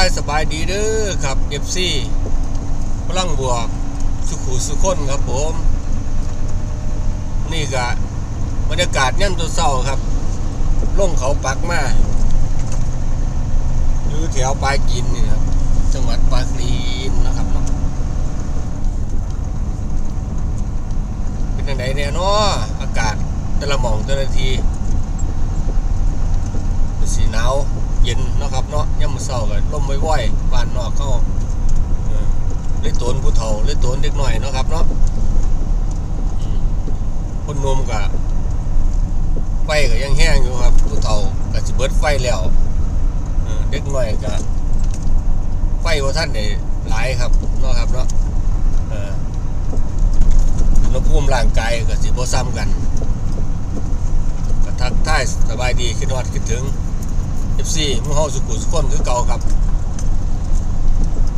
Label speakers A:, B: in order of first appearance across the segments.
A: ทายสบายดีเด้อครับ FC พลังบวก สุขุสุขนครับผม นี่ก็บรรยากาศย่ำตัวเศร้าครับล่งเขาปักมาอยู่แถวปลายกินนี่ครับ จังหวัดปราจีนนะครับเป็นยังไงเนี่ยเนาะอากาศแต่ละหม่องแต่ละทีสีหนาว เย็นนะครับเนาะย่ำมือเศร้ากันลมว่อยๆบ้านนอกเข้าเออเล่ตนผู้เฒ่าเล่ตนเด็กหน่อยเนาะครับเนาะคนนมกับไฟก็ยังแห้งอยู่ครับ ผู้เฒ่าก็สิเบิดไฟแล้วเด็กหน่อยก็ไฟว่าท่านได้หลายครับเนาะครับเนาะอุณหภูมิร่างกายก็สิบ่ซ้ำกันก็ทักทายสบายดีคิดฮอดคิดถึง FC หมู่เฮาสุขุสุขคนคือเก่าครับ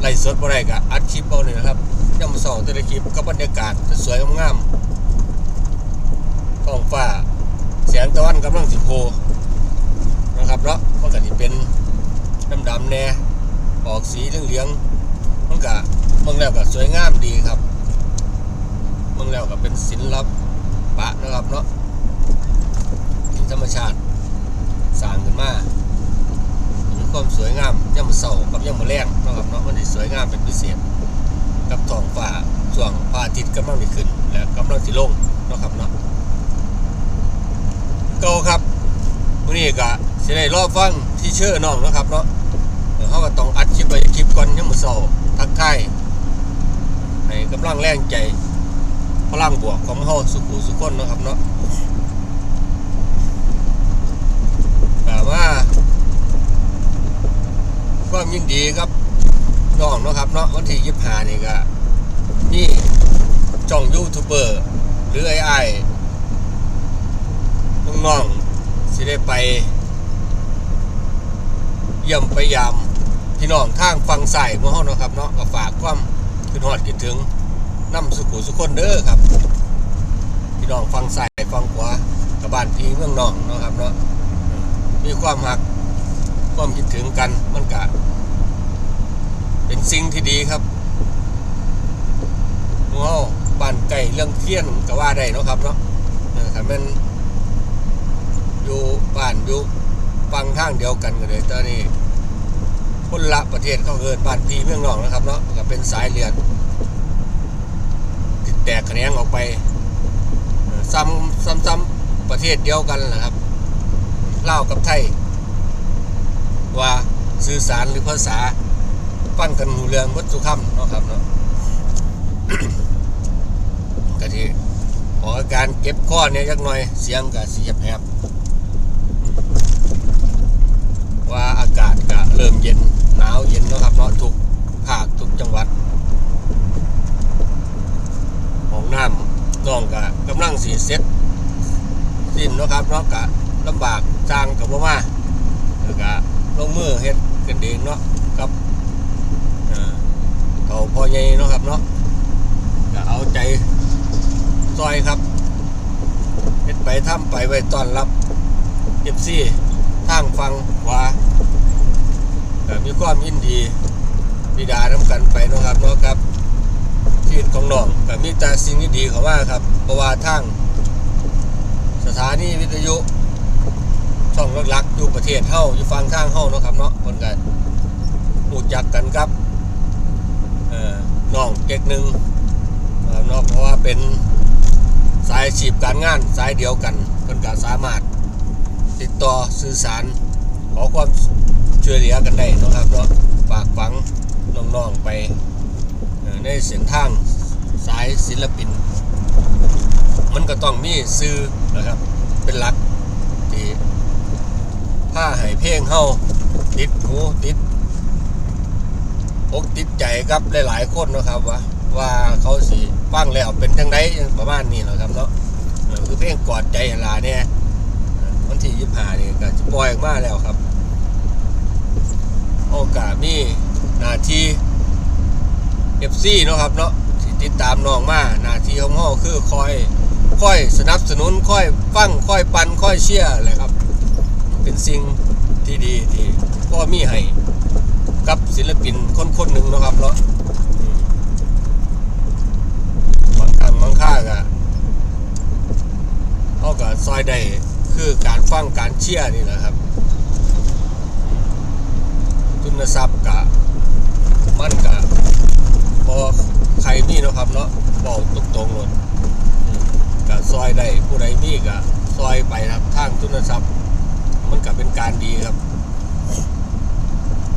A: ไล่สดบ่ได้ก็อัดคลิปเอานี่นะครับยามมื้อเช้าแต่ละคลิปกับบรรยากาศสวยงามๆท้องฟ้าแสงตะวันกำลังสิโผล่นะครับเนาะมันก็สิเป็นดำๆแน่ออกสีเหลืองๆมันก็เบิ่งแล้วก็สวยงามดีครับเบิ่งแล้วก็เป็นศิลปะนะครับเนาะธรรมชาติสร้างขึ้นมามีความ สวยงามย่ำเสากับย่ำมะแรงนะครับเนาะมันได้สวยงามเป็นพิเศษ กับท้องฟ้าช่วงพระอาทิตย์กำลังจะขึ้น และกำลังจะลงนะครับเนาะเก่าครับวันนี้ก็สิได้รอบฟังที่เชื่อน้องนะครับเนาะเขาก็ต้องอัดคลิปไปคลิปก่อนย่ำเสาทักทายให้กำลังแรงใจพลังบวกของเฮาสุขุสุขคนนะครับเนาะแต่ว่า ความยินดีครับน้องนะครับเนาะวันที่ยี่ห้านี่ก็นี่จ่องยูทูบเบอร์ หรือไอ้ไอ้น้องๆสิได้ไปเยี่ยมไปยามพี่น้องทางฟังใส่เมื่อห้องนะครับเนาะก็ฝากความคือหอดคิดถึงน้ำสุขุสุขคนเด้อครับ พี่น้องฟังใส่ฟังขวากับบ้านพีเมืองน้องนะครับเนาะมีความหัก ความคิดถึงกันมันกะเป็นสิ่งที่ดีครับเฮาบ้านไก่เรื่องเทียนก็ว่าได้เนาะครับเนาะถ้าม่นอยู่บ้านอยู่ฟังทางเดียวกันกันเลยตอนนี้คนละประเทศเขาเกินบ้านพี่เมืองนองนะครับเนาะก็เป็นสายเลือดติดแตกแขนงออกไป ซ้ำซ้ำซ้ำประเทศเดียวกันนะครับเล่ากับไทย ว่าสื่อสารหรือภาษาฟังกันหูเรื่องวัตถุคำเนาะครับเนาะกะที่ออกาการเก็บข้อเนี่ยยักหน่อยเสียงกับเสียบแหบว่าอากาศก็เริ่มเย็นหนาวเย็นเนาะครับเนาะทุกภาคทุกจังหวัดห้องน้ำน้องก็กำลังสีเซ็ตสิ้นเนาะครับเนาะกะลำบากจ้างกับบ่มา ลงมือเฮ็ดกันเองเนาะกับเขาพอใหญ่เนาะครับเนาะก็เอาใจซอยครับเฮ็ดไปทำไปไว้ต้อนรับ FC ทางฟังขวาก็มีความยินดีบิดาน้ำกันไปเนาะครับเนาะครับชีวิตของน้องก็มีแต่สิ่งที่ดีเขาว่าครับเพราะว่าทางสถานีวิทยุ ช่องหลักๆอยู่ประเทศเฮาอยู่ฟังข้างเฮาเนาะครับเนาะคนกันรู้จักกันครับน้องเก๊กหนึ่งเอ่อเนาะเพราะว่าเป็นสายอาชีพการงานสายเดียวกันคนก็สามารถติดต่อสื่อสารขอความช่วยเหลือกันได้นะครับเนาะฝากฝังน้องๆไปในเส้นทางสายศิลปิน มันก็ต้องมีซื้อนะครับเป็นหลักที่ ผ้าให้เพลงเฮาติดหูติดอกติดใจครับหลายๆคนนะครับว่าว่าเขาสิฟังแล้วเป็นจังไดประมาณนี้แหละครับเนาะคือเพลงกอดใจหลาเนี่ยวันที่ยี่ห้านี่ก็จะปล่อยออกมาแล้วครับโอกาสมีนาที่ FC เนาะครับเนาะติดตามน้องมานาทีของเฮาคือคอยค่อยสนับสนุนค่อยฟังค่อยปันค่อยเชียร์เลยครับ เป็นสิ่งที่ดีที่พ่อมีให้กับศิลปินคนคนหนึ่งนะครับเนาะบางครั้งบางค่าก็เขาก็ซอยได้คือการฟังการเชียนี่แหละครับ ทุนทรัพย์กะมั่นกะพอใครมีเนะครับเนาะบอกตรงๆเลยกะซอยได้ผู้ใดมีกะซอยไปครับทางทุนทรัพย์ มันก็เป็นการดีครับ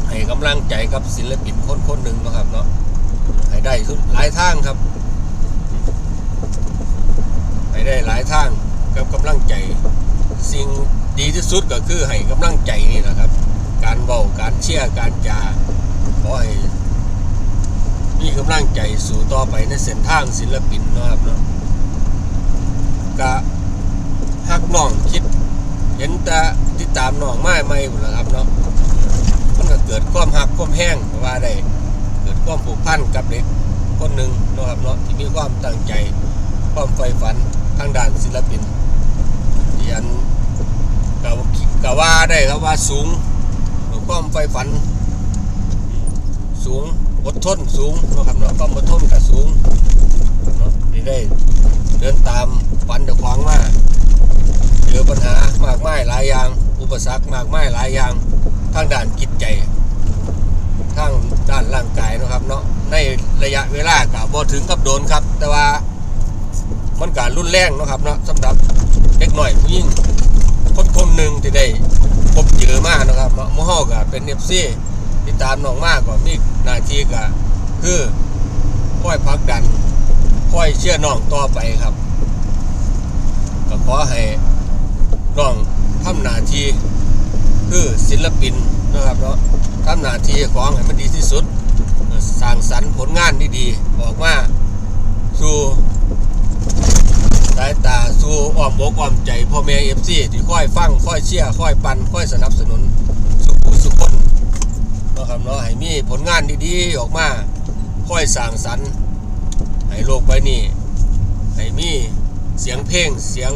A: ให้กำลังใจกับศิลปินคนคนๆหนึ่งนะครับเนาะให้ได้ทุกหลายทางครับ ให้ได้หลายทางกับกำลังใจ สิ่งดีที่สุดก็คือให้กำลังใจนี่แหละครับ การเบาการเชี่ยการจาขอให้มีกำลังใจสู่ต่อไปในเส้นทางศิลปินนะครับเนาะกะฮักน้องคิด เห็นแต่ติดตามน้องไม้ไม่หมดแล้วครับเนาะมันก็เกิดความหักความแห้งกว่าได้เกิดความผูกพันกับเด็กคนหนึ่งนะครับเนาะที่มีความตั้งใจความใฝ่ฝันทางด้านศิลปินที่อันก็ก็ว่าได้ครับว่าสูงความใฝ่ฝัน สูงอดทนสูงนะครับเนาะความอดทนก็สูงเนาะที่ได้เดินตามฝันเดขวางมา เจอปัญหามากมายหลายอย่าง อุปสรรคมากมายหลายอย่างทางด้านจิตใจทางด้านร่างกายนะครับเนาะในระยะเวลากับบ่ถึงกับโดนครับ แต่ว่ามันการรุนแรงนะครับเนาะสำหรับเด็กหน่อยผู้หญิงคนคนหนึ่งที่ได้พบเจอมากนะครับเนาะมู่เฮาก็เป็นเอฟซีติดตามน้องมากก็มีหน้าที่ก็คือคอยพักดันคอยเชื่อน้องต่อไปครับ ก็ขอให้ำหน้าที่คือศิลปินนะครับเนาะทำหน้าที่ของให้มันดีที่สุดสร้างสรรค์ผลงานดีๆออกมาสู่สายตาสู่อ้อมอกอ้อมใจพ่อแม่เอฟซีที่ค่อยฟังค่อยเชียร์ค่อยปันค่อยสนับสนุนสุขุสุขคนนะครับเนาะให้มีผลงานดีๆออกมาค่อยสร้างสรรค์ให้โลกใบนี้ให้มีเสียงเพลงเสียง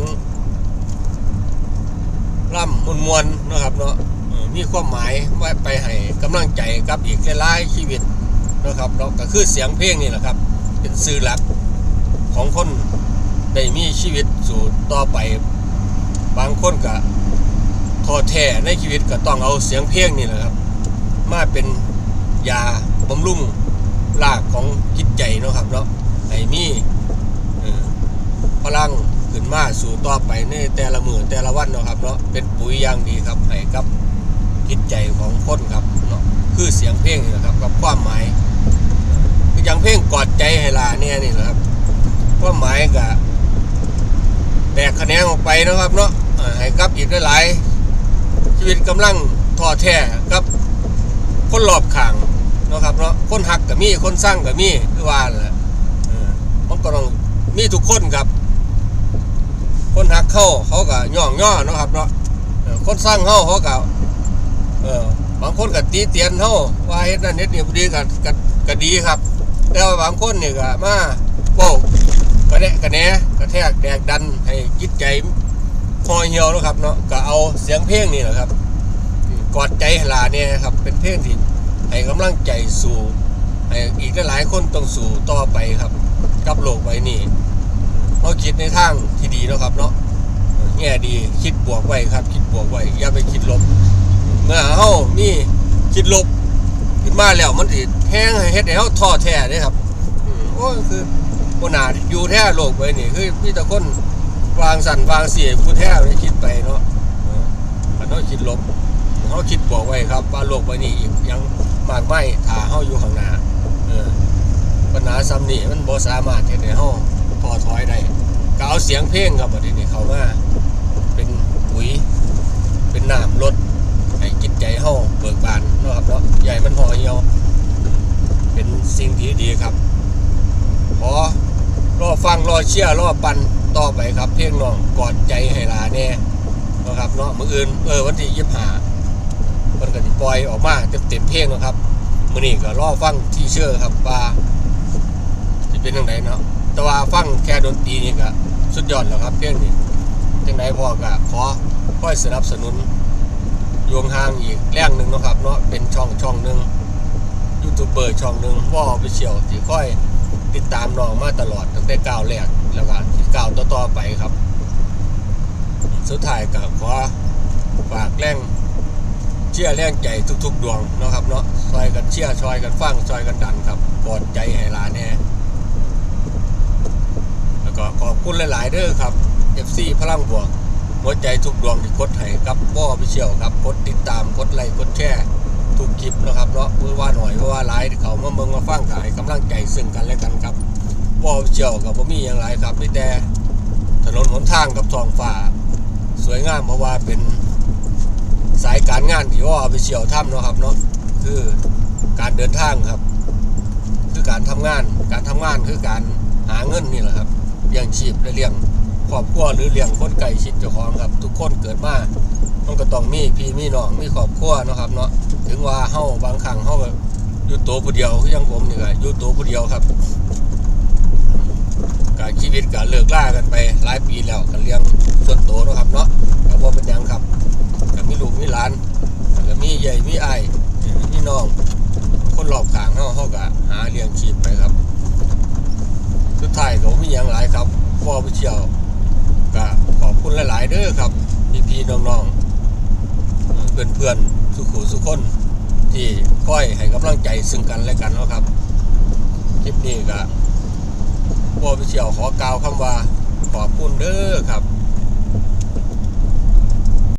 A: ร่ำมวลมวลนะครับเนาะมีความหมายไว้ไปให้กำลังใจกับอีกหลายชีวิตนะครับเนาะก็คือเสียงเพลงนี่แหละครับ เป็นสื่อหลักของคนได้มีชีวิตสู่ต่อไป บางคนก็ท้อแท้ในชีวิตก็ต้องเอาเสียงเพลงนี่แหละครับ มาเป็นยาบำรุงรากของจิตใจนะครับเนาะให้มีพลัง ขึ้นมาสู่ต่อไปในแต่ละมือแต่ละวันเนาะครับเนาะเป็นปุ๋ยอย่างดีครับให้กับจิตใจของคนครับเนาะคือเสียงเพลงนะครับกับความหมายคืออย่างเพลงกอดใจให้ลาเนี่ยนี่แหละครับความหมายก็แตกคะแขนงออกไปนะครับเนาะให้กับอีกหลายชีวิตกำลังท้อแท้กับคนรอบข้างเนาะครับเนาะคนหักก็มีคนสร้างก็มีคือว่าแหละมันก็ต้องมีทุกคนครับ คนหักเข้าเขาก็ย่องย่อเนาะครับเนาะคนสร้างเข้าเขาก็เออบางคนก็ตีเตียนเข้าว่าเฮ็ดนั่นเฮ็ดนี่บ่ดีก็ก็ก็ดีครับ แต่ว่าบางคนนี่ก็มาโป้กระแนะกระแนกระแทกแดกดันให้จิตใจพอเหี่ยวนะครับเนาะก็เอาเสียงเพลงนี่แหละครับกอดใจหลาเนี่ยครับเป็นเพลงที่ให้กำลังใจสู่ให้อีกหลายคนต้องสู่ต่อไปครับ กับโลกใบนี้ เราคิดในทางที่ดีนะครับเนาะแง่ดีคิดบวกไว้ครับ คิดบวกไว้อย่าไปคิดลบ เมื่อเฮามีคิดลบขึ้นมาแล้วมันสิแห้งให้เฮ็ดให้เฮาท้อแท้เด้ครับอืมโอ้คือบ่น่าอยู่แท้โลกไว้นี่คือมีแต่คนวางสั่นวางเสียผู้แท้ได้คิดไปเนาะอันเฮาคิดลบเฮาคิดบวกไว้ครับ ว่าโลกใบนี้อีกยังมากไม่ถ้าเฮาอยู่ข้างหน้าเออปัญหาซ้ำนี่มันบ่สามารถเฮ็ดให้เฮา พอถอยได้ก็เอาเสียงเพลงครับบัดนี้เขามาเป็นปุ๋ย เป็นน้ำลดให้จิตใจเฮาเบิกบานเนาะครับเนาะใหญ่มันห่อเหี่ยวเป็นสิ่งที่ดีครับขอรอฟังรอเชียร์รอปันต่อไปครับ เพลงน้องกอดใจให้ลาแน่นะครับเนาะมื้ออื่นเออวันที่ยี่ห้ามันก็สิปล่อยออกมาเต็มเต็มๆเพลงนะครับมื้อนี้ก็รอฟังที่เชื่อครับว่าสิเป็นจังไดเนาะ แต่ว่าฟังแค่ดนตรีนี่ก็สุดยอดแล้วครับ เพลงนี้จังไดพ่อก็ขอค่อยสนับสนุนยวงห่างอีกแรงหนึ่งนะครับเนาะเป็นช่องช่องหนึ่งยูทูบเบอร์ช่องหนึ่งว่าไปเชียวที่ค่อยติดตามน้องมาตลอดตั้งแต่ก้าวแรกแล้วก็ก้าวต่อๆไปครับ สุดท้ายก็ขอฝากแรงเชื่อแรงใจทุกๆ ดวงนะครับเนาะซอยกันเชื่อซอยกันฟังซอยกันดันครับกอดใจให้ลานแน่ ก็ขอบคุณหลาย ๆ เด้อครับ FC พลังบวกหัวใจทุกดวงที่กดให้กับว่อไปเชียวครับกดติดตามกดไลค์กดแชร์ทุกคลิปนะครับเนาะเพื่อว่าหน่อยเพื่อว่าหลายเขามาเมืองมาฟังขายกำลังใจซึ่งกันและกันครับว่อไปเชียวกับผมมีอย่างไรครับมีแต่ถนนหนทางกับท้องฟ้า สวยงามเพราะว่าเป็นสายการงานที่ว่าไปเชียวถ้ำเนาะครับเนาะคือการเดินทางครับ คือการทำงาน การทำงานคือการหาเงินนี่แหละครับ เลี้ยงชีพและเลี้ยงครอบครัวหรือเลี้ยงคนไก่ชิดเจ้าของครับ ทุกคนเกิดมามันก็ต้องมีพี่มีน้องมีครอบครัวนะครับเนาะถึงว่าเฮาบางครั้งเฮาก็อยู่ตัวผู้เดียวยังผมนี่ก็อยู่ตัวผู้เดียวครับการชีวิตก็เลิกล่ากันไปหลายปีแล้วกันเลี้ยงส่วนตัวนะครับเนาะก็บ่าเป็นยังครับก็มีลูกมีหลานก็มีใหญ่มีไอ้มีน้องคนรอบข้างเฮาเฮาก็หาเลี้ยงชีพไปครับ ท้ายก็บ่มียงหลายครับพ่อไปเที่ยวก็ขอบคุณหลายๆเด้อครับ พี่ๆน้องๆเพื่อนๆสุขุสุขคน ที่คอยให้กำลังใจซึ่งกันและกันนะครับคลิปนี้ก็พ่อไปเที่ยวขอกล่าวคำว่าขอบคุณเด้อครับ